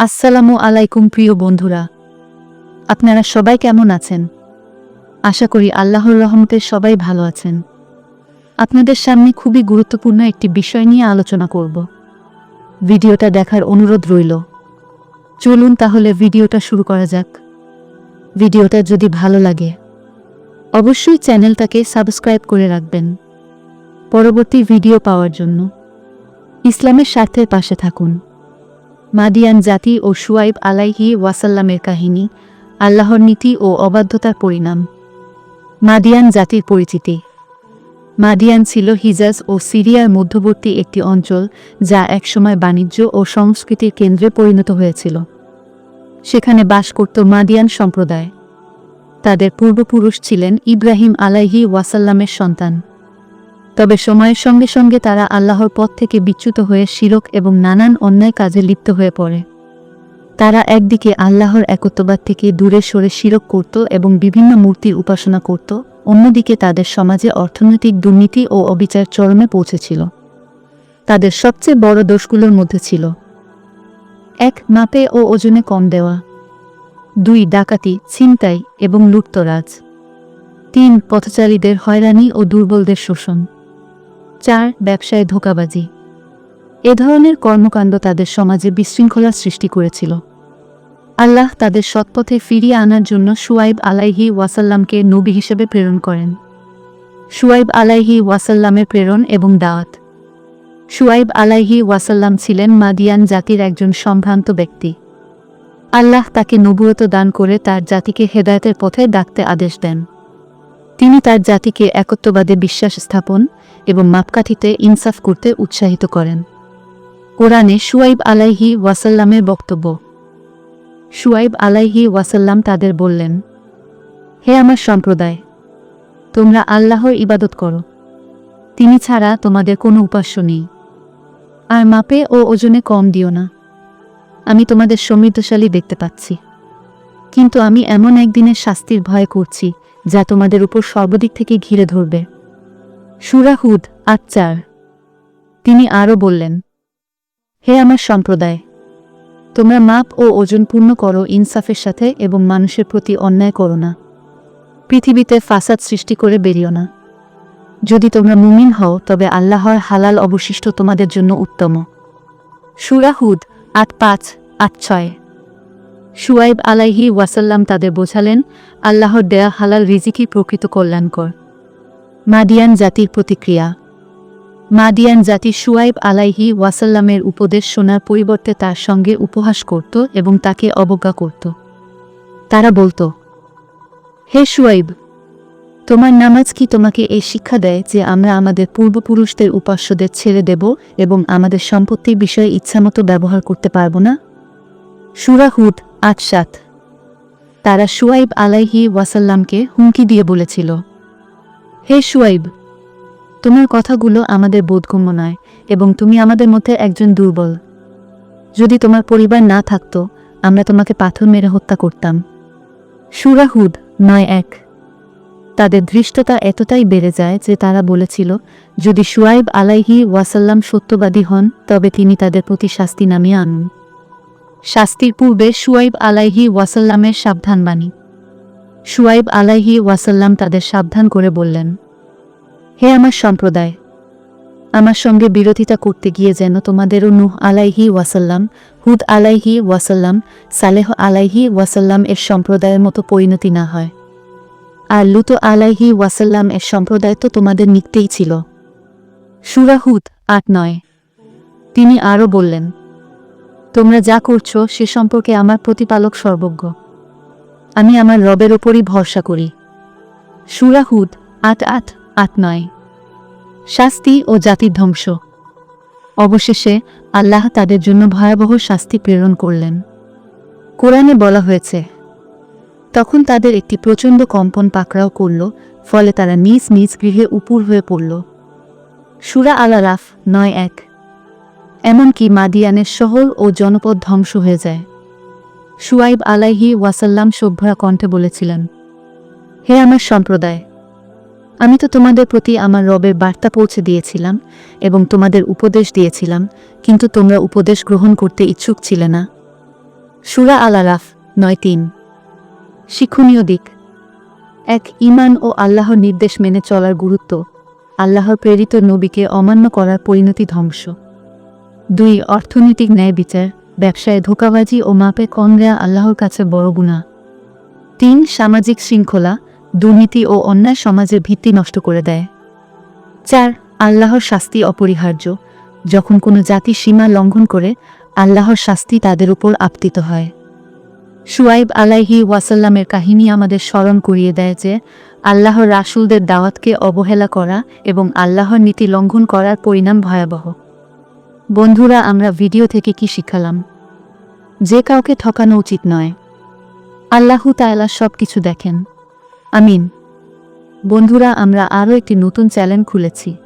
আসসালামু আলাইকুম প্রিয় বন্ধুরা। আপনারা সবাই কেমন আছেন? আশা করি আল্লাহর রহমতে সবাই ভালো আছেন। আপনাদের সামনে খুবই গুরুত্বপূর্ণ একটি বিষয় নিয়ে আলোচনা করব। ভিডিওটা দেখার অনুরোধ রইল। চলুন তাহলে ভিডিওটা শুরু করা যাক। ভিডিওটা যদি ভালো লাগে, অবশ্যই চ্যানেলটাকে সাবস্ক্রাইব করে রাখবেন। পরবর্তী ভিডিও পাওয়ার জন্য ইসলামের স্বার্থের পাশে থাকুন। মাদিয়ান জাতি ও সুয়াইব আলাইহি ওয়াসাল্লামের কাহিনী, আল্লাহর নীতি ও অবাধ্যতার পরিণাম। মাদিয়ান জাতির পরিচিতি। মাদিয়ান ছিল হিজাজ ও সিরিয়ার মধ্যবর্তী একটি অঞ্চল যা একসময় বাণিজ্য ও সংস্কৃতির কেন্দ্রে পরিণত হয়েছিল। সেখানে বাস করত মাদিয়ান সম্প্রদায়। তাদের পূর্বপুরুষ ছিলেন ইব্রাহিম আলাইহি ওয়াসাল্লামের সন্তান। তবে সময়ের সঙ্গে সঙ্গে তারা আল্লাহর পথ থেকে বিচ্যুত হয়ে শিরক এবং নানান অন্যায় কাজে লিপ্ত হয়ে পড়ে। তারা একদিকে আল্লাহর একত্ববাদ থেকে দূরে সরে শিরক করত এবং বিভিন্ন মূর্তির উপাসনা করত, অন্যদিকে তাদের সমাজে অর্থনৈতিক দুর্নীতি ও অবিচার চরমে পৌঁছেছিল। তাদের সবচেয়ে বড় দোষগুলোর মধ্যে ছিল। এক, মাপে ও ওজনে কম দেওয়া। দুই, ডাকাতি, ছিনতাই এবং লুটতরাজ। তিন, পথচারীদের হয়রানি ও দুর্বলদের শোষণ। চার ব্যবসায় ধোকাবাজি। এ ধরনের কর্মকাণ্ড তাদের সমাজে বিশৃঙ্খলা সৃষ্টি করেছিল। আল্লাহ তাদের সৎপথে ফিরিয়ে আনার জন্য সুয়াইব আলাইহি ওয়াসাল্লামকে নবী হিসেবে প্রেরণ করেন। সুয়াইব আলাইহি ওয়াসাল্লামের প্রেরণ এবং দাওয়াত। সুয়াইব আলাইহি ওয়াসাল্লাম ছিলেন মাদিয়ান জাতির একজন সম্ভ্রান্ত ব্যক্তি। আল্লাহ তাকে নবুয়ত দান করে তার জাতিকে হেদায়তের পথে ডাকতে আদেশ দেন। তিনি তার জাতিকে একত্ববাদে বিশ্বাস স্থাপন এবং মাপকাঠিতে ইনসাফ করতে উৎসাহিত করেন। কোরআনে সুয়াইব আলাইহি ওয়াসাল্লামের বক্তব্য। সুয়াইব আলাইহি ওয়াসাল্লাম তাদের বললেন, হে আমার সম্প্রদায়, তোমরা আল্লাহর ইবাদত করো। তিনি ছাড়া তোমাদের কোনো উপাস্য নেই। আর মাপে ও ওজনে কম দিও না। আমি তোমাদের সমৃদ্ধশালী দেখতে পাচ্ছি। কিন্তু আমি এমন একদিনের শাস্তির ভয় করছি যা তোমাদের উপর সর্বদিক থেকে ঘিরে ধরবে। সুরাহুদ আট চার। তিনি আরও বললেন, হে আমার সম্প্রদায়, তোমরা মাপ ও ওজন পূর্ণ করো ইনসাফের সাথে এবং মানুষের প্রতি অন্যায় করো না। পৃথিবীতে ফাসাদ সৃষ্টি করে বেরিও না। যদি তোমরা মুমিন হও, তবে আল্লাহর হালাল অবশিষ্ট তোমাদের জন্য উত্তম। সুরাহুদ আট পাঁচ, আট ছয়। সুয়াইব আলাইহি ওয়াসাল্লাম তাদের বোঝালেন, আল্লাহর দেয়া হালাল রিজিকই প্রকৃত কল্যাণকর। মাদিয়ান জাতির প্রতিক্রিয়া। মাদিয়ান জাতি সুয়াইব আলাইহি ওয়াসাল্লামের উপদেশ শোনার পরিবর্তে তার সঙ্গে উপহাস করত এবং তাকে অবজ্ঞা করত। তারা বলতো, হে সুয়াইব তোমার নামাজ কি তোমাকে এই শিক্ষা দেয় যে আমরা আমাদের পূর্বপুরুষদের উপাস্যদের ছেড়ে দেব এবং আমাদের সম্পত্তির বিষয়ে ইচ্ছামতো ব্যবহার করতে পারব না? সুরাহুদ আট সাত তারা সুয়াইব আলাইহি ওয়াসাল্লামকে হুমকি দিয়ে বলেছিল, হে সুয়াইব তোমার কথাগুলো আমাদের বোধগম্য নয় এবং তুমি আমাদের মধ্যে একজন দুর্বল। যদি তোমার পরিবার না থাকত, আমরা তোমাকে পাথর মেরে হত্যা করতাম। সুরাহুদ নয় এক। তাদের ধৃষ্টতা এতটাই বেড়ে যায় যে তারা বলেছিল, যদি সুয়াইব আলাইহি ওয়াসাল্লাম সত্যবাদী হন, তবে তিনি তাদের প্রতি শাস্তি নামিয়ে আনুন। শাস্তির পূর্বে সুয়াইব আলাইহি ওয়াসাল্লামের সাবধানবাণী। সুয়াইব আলাইহি ওয়াসাল্লাম তাদের সাবধান করে বললেন, হে আমার সম্প্রদায়, আমার সঙ্গে বিরোধিতা করতে গিয়ে যেন তোমাদেরও নুহ আলাইহি ওয়াসাল্লাম, হুদ আলাইহি ওয়াসাল্লাম, সালেহ আলাইহি ওয়াসাল্লাম এর সম্প্রদায়ের মতো পরিণতি না হয়। আর লুতো আলাইহি ওয়াসাল্লাম এর সম্প্রদায় তো তোমাদের নিকটেই ছিল। সুরাহুদ আট নয়। তিনি আরও বললেন তোমরা যা করছ সে সম্পর্কে আমার প্রতিপালক সর্বজ্ঞ। আমি আমার রবের ওপরই ভরসা করি। সুরাহুদ আট আট আট নয়। শাস্তি ও জাতির ধ্বংস। অবশেষে আল্লাহ তাদের জন্য ভয়াবহ শাস্তি প্রেরণ করলেন। কোরআনে বলা হয়েছে, তখন তাদের একটি প্রচণ্ড কম্পন পাকড়াও করল, ফলে তারা নিজ নিজ গৃহে উপুর হয়ে পড়ল। সুরা আলা রাফ নয় এক। এমনকি মাদিয়ানের শহর ও জনপদ ধ্বংস হয়ে যায়। সুয়াইব আলাইহি ওয়াসাল্লাম সভ্যরা কণ্ঠে বলেছিলেন, হে আমার সম্প্রদায়, আমি তো তোমাদের প্রতি আমার রবের বার্তা পৌঁছে দিয়েছিলাম এবং তোমাদের উপদেশ দিয়েছিলাম, কিন্তু তোমরা উপদেশ গ্রহণ করতে ইচ্ছুক ছিলে না। সুরা আল আরাফ নয় তিন। শিক্ষণীয় দিক, এক ইমান ও আল্লাহর নির্দেশ মেনে চলার গুরুত্ব, আল্লাহর প্রেরিত নবীকে অমান্য করার পরিণতি ধ্বংস। দুই, অর্থনৈতিক ন্যায় বিচার, ব্যবসায় ধোকাবাজি ও মাপে কম দেয়া আল্লাহর কাছে বড় গুণা তিন, সামাজিক শৃঙ্খলা, দুর্নীতি ও অন্যায় সমাজের ভিত্তি নষ্ট করে দেয়। চার, আল্লাহর শাস্তি অপরিহার্য। যখন কোনো জাতি সীমা লঙ্ঘন করে, আল্লাহর শাস্তি তাদের উপর আপতিত হয়। সুয়াইব আলাইহি ওয়াসাল্লামের কাহিনী আমাদের স্মরণ করিয়ে দেয় যে, আল্লাহর রাসূলদের দাওয়াতকে অবহেলা করা এবং আল্লাহর নীতি লঙ্ঘন করার পরিণাম ভয়াবহ। বন্ধুরা, আমরা ভিডিও থেকে কি শিখালাম? যে কাউকে ঠকানো উচিত নয়। আল্লাহু তায়ালা সব কিছু দেখেন। আমিন। বন্ধুরা, আমরা আরও একটি নতুন চ্যানেল খুলেছি।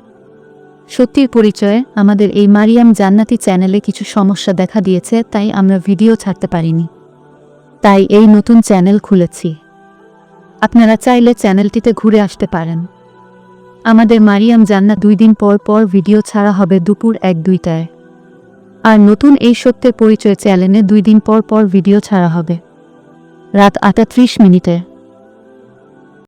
সত্যির পরিচয়ে, আমাদের এই মারিয়াম জান্নাতি চ্যানেলে কিছু সমস্যা দেখা দিয়েছে, তাই আমরা ভিডিও ছাড়তে পারিনি। তাই এই নতুন চ্যানেল খুলেছি। আপনারা চাইলে চ্যানেলটিতে ঘুরে আসতে পারেন। আমাদের মারিয়াম জান্নাত দুই দিন পর পর ভিডিও ছাড়া হবে দুপুর এক দুইটায়। আর নতুন এই সত্যের পরিচয় চ্যানেলে দুই দিন পর পর ভিডিও ছাড়া হবে। রাত আটা ত্রিশ মিনিটে।